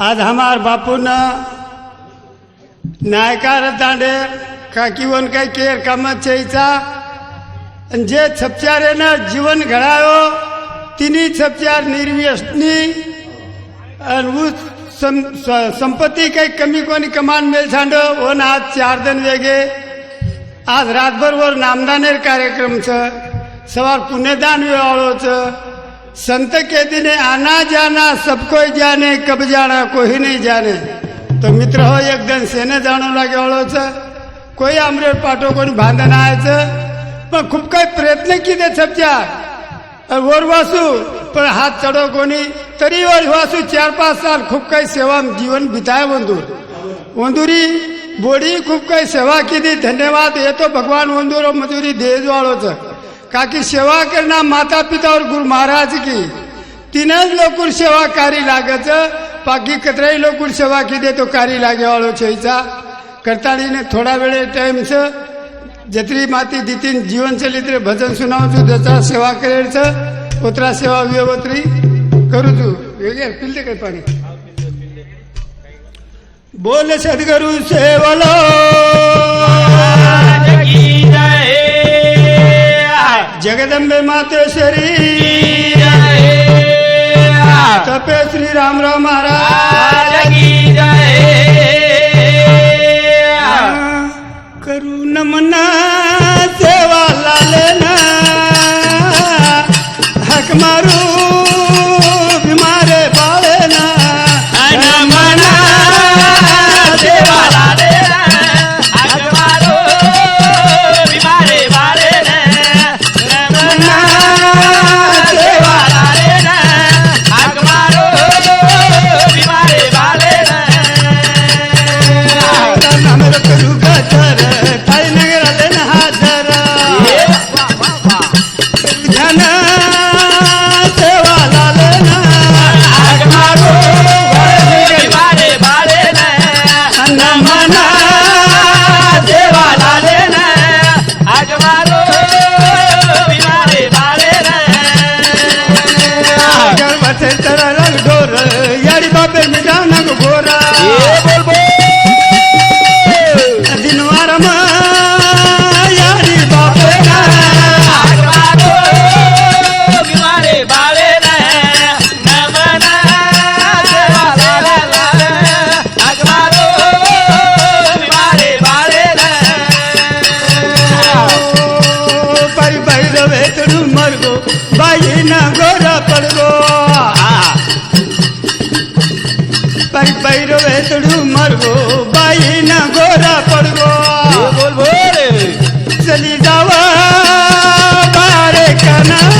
आज हमार बापू न नायकार तांडे काकीवन काही केर कामात चयचा आणि जे छपचारेनं जीवन घडायो तिन्ही छपचार निर्व्यसनी आणि ऊस सं, स- संपत्ती काही कमी कोणी कमान मेल सांड वन आज चार दिन वेगे। आज रातभर वर नामदानेर कार्यक्रमचं सवार पुण्यदान वेवाळोचं संत केदी ने आना जाना सब कोई जाने कब जाना कोई नहीं जाने तो मित्र हो एक दिन सेने जाणू लागेवळोचं कोई आमरेर पाठो कोणी भांडण आयचं पण खूप काही प्रयत्न किती छपच्या वर वासू पण हात चढो कोणी तरी वर वासू चार पाच साल खूप काही सेवा जीवन बिताय वंदूर वंदुरी बोडी खूप काही सेवा केली धन्यवाद येतो भगवान वंदुर मजुरी देज वाळोच काकी सेवा करना माता पिता और गुरु महाराज की? तीनच लोकूर सेवा कारी लागच बाकी कतराही लोकूर सेवा की तो कारी लागे वाळो छईचा करताळीने थोडा वेळ टाइम छ जत्री माती दितीन जीवन चरित्र भजन सुनावचो त्याचा सेवा करेच उतरा सेवा व्यवत्री करू तू. वेगळे पिलते काही पाणी? बोल सद्गुरु सेवलो जगदंबे मातेश्वरी। तपे श्री रामराव महाराज। जना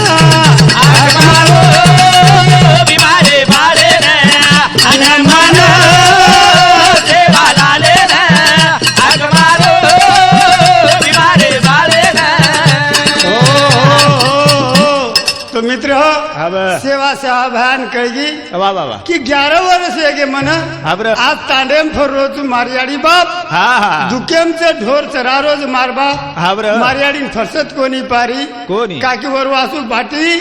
वा वा वा की ग्यारह वर्ष आहे मन हा बरं. आज तांडेम रोज मारयाडी बाप हा हा दुकेमचे ढोर चरा रोज मारबा हा बरं. मारयाडी फसत कोणी पारी कोणी? काकी वर वासू भाटी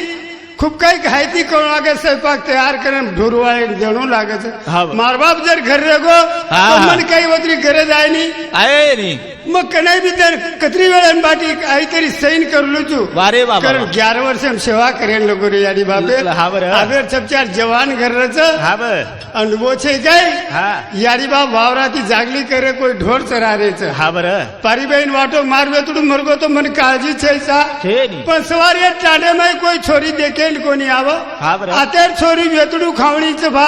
खूप काही खायती करू लागे स्वयंपाक तयार करेन ढोरवाळे जणू लागत हा बरं. मारबाप जर घर रेगो हा, तो हा. मन काही वतरी गरज आहे नी आहे मग कनाई भी तेरे कतरी वेळन बाटी काहीतरी सैन करलो तू वारे बाबा. कारण ग्यारह वर्ष सेवा करेन लोक रे याडी बाबे हावर हावर सबचार जवान घरच. हावर अनुभव छे काय? यारी बाब बाप वावराती जागली करे कोई ढोर चरारेच. हावर पारी बहीण वाटो मारवे तुड़ मरगो तो मन काळजी सा. पण सवारी टाडे मै कोई छोरी देखेल कोणी आव? हावर आतेर छोरी वेतडू खावणीच भा.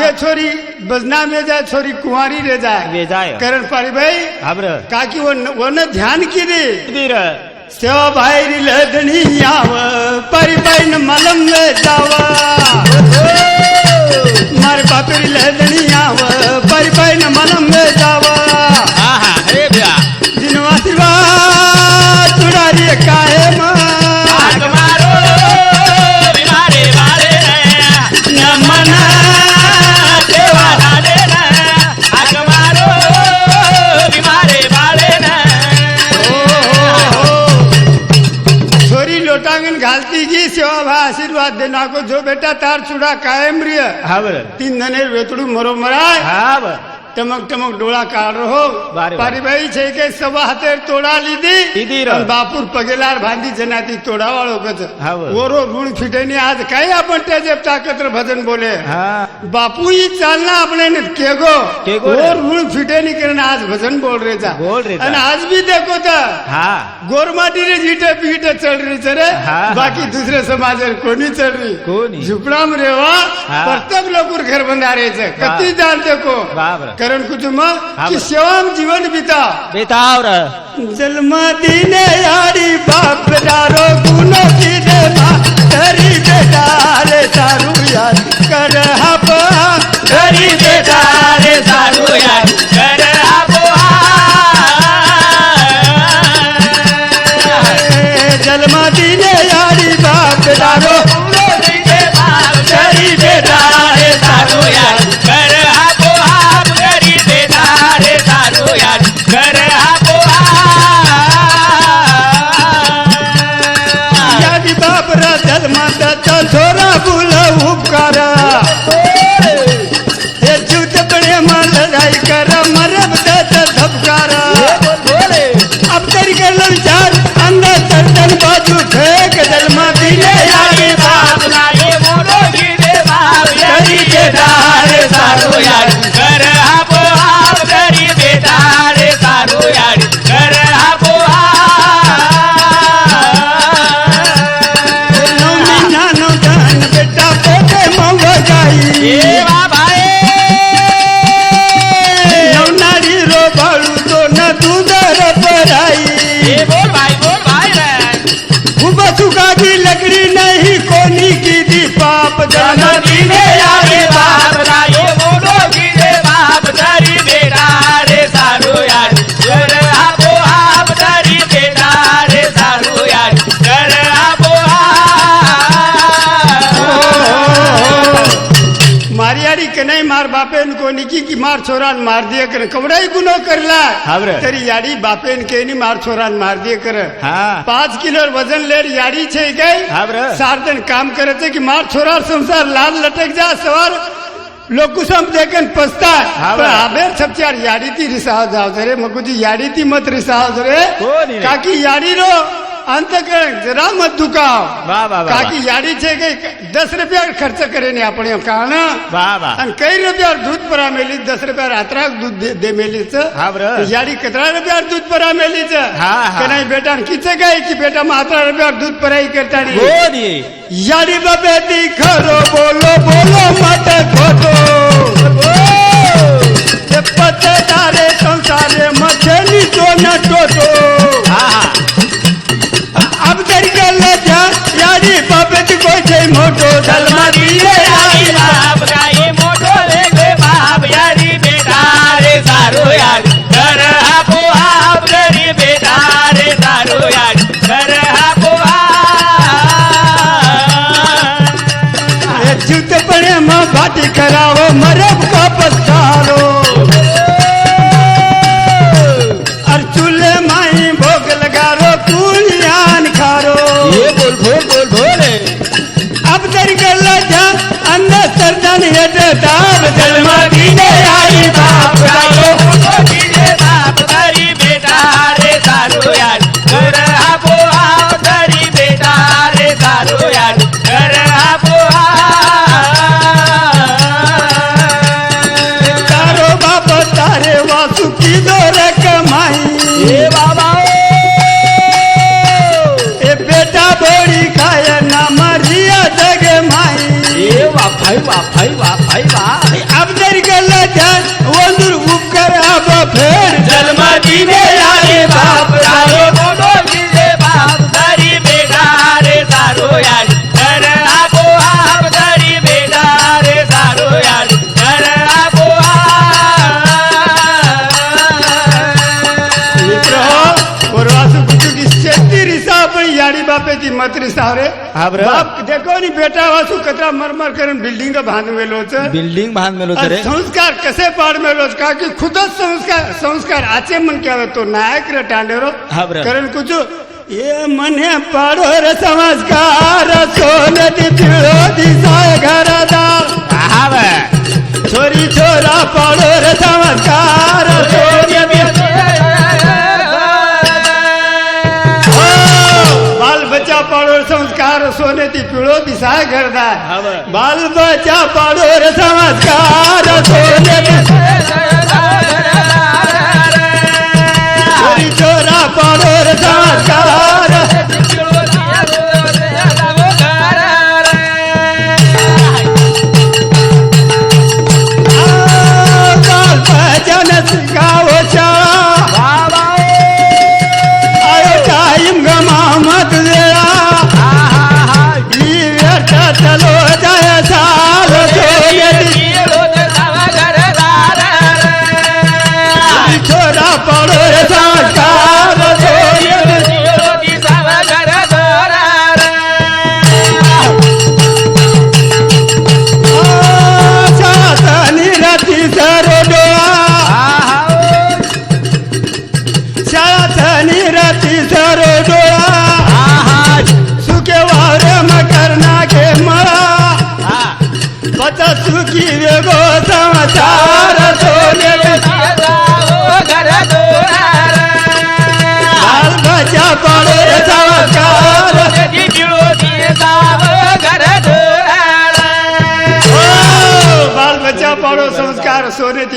ये छोरी बदनाम ले जाय छोरी कुंवारी रे जाय ले जाय करण पाड़ी भाई हाबर काकी वो न, ध्यान की दे दीर सेवा भाई री लदनी आव पाड़ी भाई न मलम ले जावा। मारे बाप री लदनी आव पाड़ी भाई न मलम ले जावा। भा आशीर्वाद दे नाको जो बेटा तार चुडा कायम रिय हा बर तीन धने वेतडू मरो मराय हा बर ટમક ટમક ડોળા કાઢ રહો વારે વારે. પારીભાઈ છે કે સવા હાથે તોડા લીધી લીધી ર. અને બાપુર પગેલાર બાંધી જનાતી તોડા વાળો કચ હા, વ. ઓરો ગુણ ફીટે ની આજ કઈ આપણ તેજેબ તાકત્ર ભજન બોલે हा बापू ही चालना આપણે ને કેગो કેગो રે. और ऋण फिटे नहीं करना आज भजन बोल रहे था बोल रहे था. અને आज भी देखो था हा गोरमाटी रे जीटे पीटे चल रही છે रे હા. बाकी दूसरे समाज रे कोनी चल रही कोनी. झुपड़ा में रेवा હા. प्रत्येक लोग घर बंधा रहे છે कति जान देखो बाबर. करण कुटुंब की जीवन बीता. बेताव र जन्म दीने यारी बाप दारो गुनो की दे तरी बेटारे तारू यार. कर हप घरी बेटा रे सारू यार. कर जन्म दीने यारी बाप दारो 大家一起 बापेन कोणी की, की मार छोरान मार दिय कर. कवडाही गुन्हा करला. तरी याडी बापेन केनी मार छोरान मार दिय कर. पाच किलो वजन लेर याडी छे काय? सार सारदन काम करत की मार छोरा संसार लाल लटक जा सवार लोक देखन पसताय हावरे. पण आबेर छपचार याडी ती रिसाव जाव रे मग तुझी याडी ती मत रिसाव रे काकी याडी रो. अंत अंतकरण जरा मत दुखाओ ताकि यारी छे के दस रुपया खर्च करे ने अपने कारण आणि कई रुपया दूध परा मेली दस रुपया रात्राक दूध दे, दे मेलीच यारी कतरा रुपया दूध परा मेलीच का नाही बेटा किचे काय की बेटा मात्रा रुपया दूध पराई करता यारी बाबे ती खरो बोलो बोलो मत खोटो पत्ते तारे संसारे मथे नीचो न टोटो शांति करावो मरब का पत्थारो अर्चुल माई Aí vai. હતી મંત્રી સાહેબ હા બરાબર. બાપ દેખો ની બેટા વાસુ કતરા મરમર કરીને બિલ્ડિંગ બાંધવેલો છે? બિલ્ડિંગ બાંધવેલો છે સંસ્કાર કસે પાડમેલો છે? કારણ કે ખુદ જ સંસ્કાર સંસ્કાર આચે મન કહેવાય. તો નાયક રે ટાંડેરો હા બરાબર. કુછું એ મને પાડો રે સંસ્કાર સોનતી પીળો દિશા ઘરદાર આવે છોરી છોરા પાડો રે સંસ્કાર સોનતી संस्कार सोनेती पिळो दिसाय हा घरदार बरं. बाल बच्चा पाडोर संस्कार सोनेती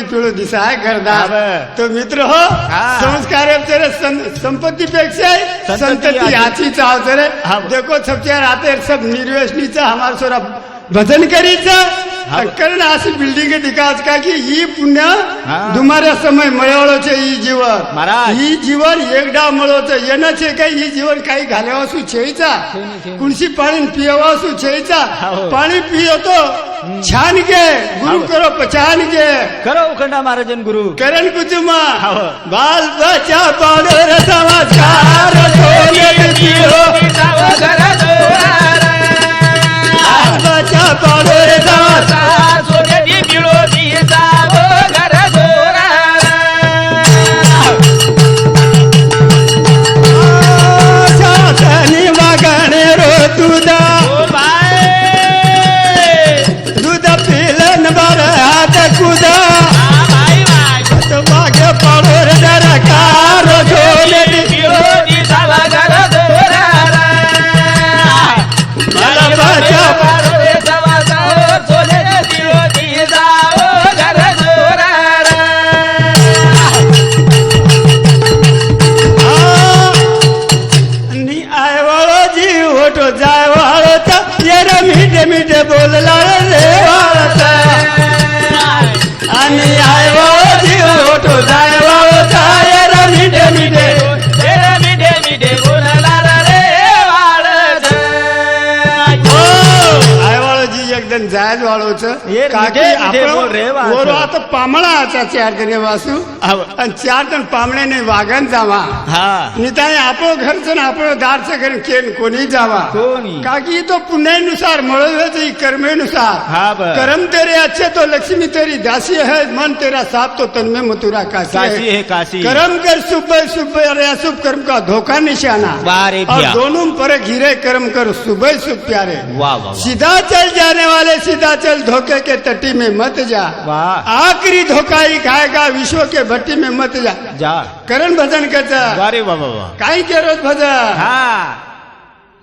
संस्कार सोनेती पिळू दिसाय बरं. तो मित्र हो. संस्कार तेरे संपत्तीपेक्षा संतति संतति आची. हाची चाव रे. देखो सबसे आते सब निर्वेशनीचा हमार सोरा भजन करीचं हा. कारण अशी बिल्डिंग दिखाच का की ही पुण्य. दुमाऱ्या समय मळवळोचे ही जीवन. महाराज. ही जीवन एकदा मळवचं येणं छे काही ही जीवन काही घाल्यावासू छेईचा. कुणशी पाणी पियावासू छेईचा. हो. पाणी पियतो. छान घे. गुरु हा. करो पछान घे. खरं उखंडा महाराजन गुरु. करण कुचुमा हो. बाल बच्चा पाडोर समाजकार सोने पियो बाल बच्चा पाडोर जायज. वरो आता पामळाचा चार जणे वासू आणि चार जण पामण्याने वागण जावा निताय आपलो घरचं ना आपलं दारचं घर केन कोणी जावा. का की तो पुण्यानुसार मळव्याची कर्मेनुसार. कर्म तेरे अच्छे तो लक्ष्मी तेरी दासी है मन तेरा साफ तो तन में मथुरा काशी, काशी है काशी कर्म कर शुभ शुभ अरे अशुभ कर्म का धोखा निशाना और। दोनों पर घिरे कर्म कर सुबह शुभ प्यारे। सीधा चल जाने वाले सीधा चल धोखे के तटी में मत जा। वाह। आखिरी धोखा ही खाएगा विश्व के भट्टी में मत जा। जा। करण भजन करता वारे बाबा वाह काय केलं भजन? हा।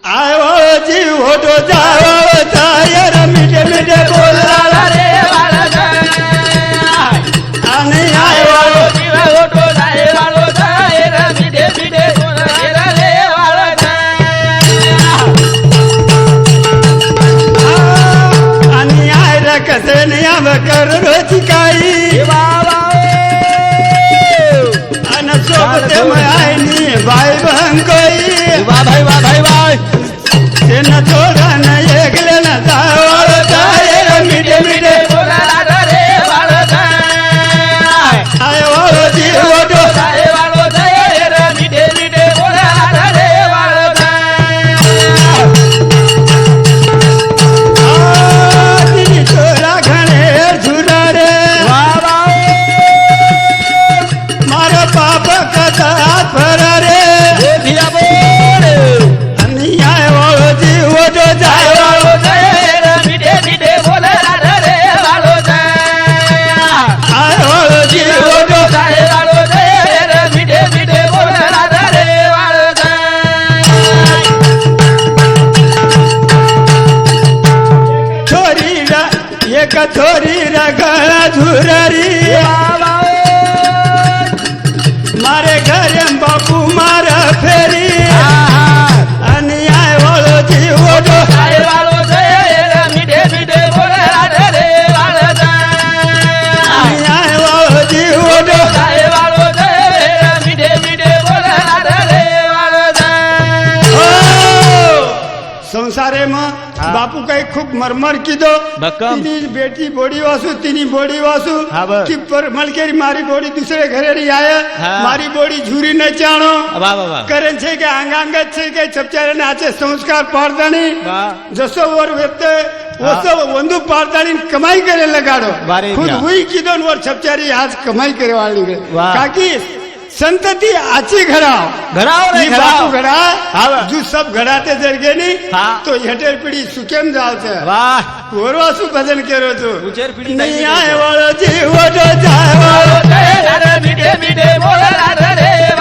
आयो जीव होतो जावो तायर मिठे मिठे बोलला आणि नियम कर रोची काही झुररिया સંસારેમાં બાપુ કઈ ખૂબ મરમર કીધો. તેની બેટી બોડી વાસુ તેની બોડી વાસુ. કે મલકેરી મારી બોડી દુસરે ઘરે રહી આયા. મારી બોડી ઝૂરી ને ચાણો. કરે છે કે આંગાંગ છે કે ચપચારે નાચે સંસ્કાર વાહ. જસો વર વેતે ઓસો વંદુ પારદાણી કમાઈ કરે લગાડો. ખુદ. હુઈ કીધો ને વર ચપચારી આજ કમાઈ કરવાની કાકી संतति आची घड़ाओ घड़ाओ नहीं घड़ाओ घड़ा हाँ जो सब घड़ाते जर गए नहीं हाँ. तो हेटर पीढ़ी सुकेम जाओ छे वाह कोरो सु भजन करो तो. उचेर पीढ़ी नहीं आए वालो जीव जो जाए वालो रे रे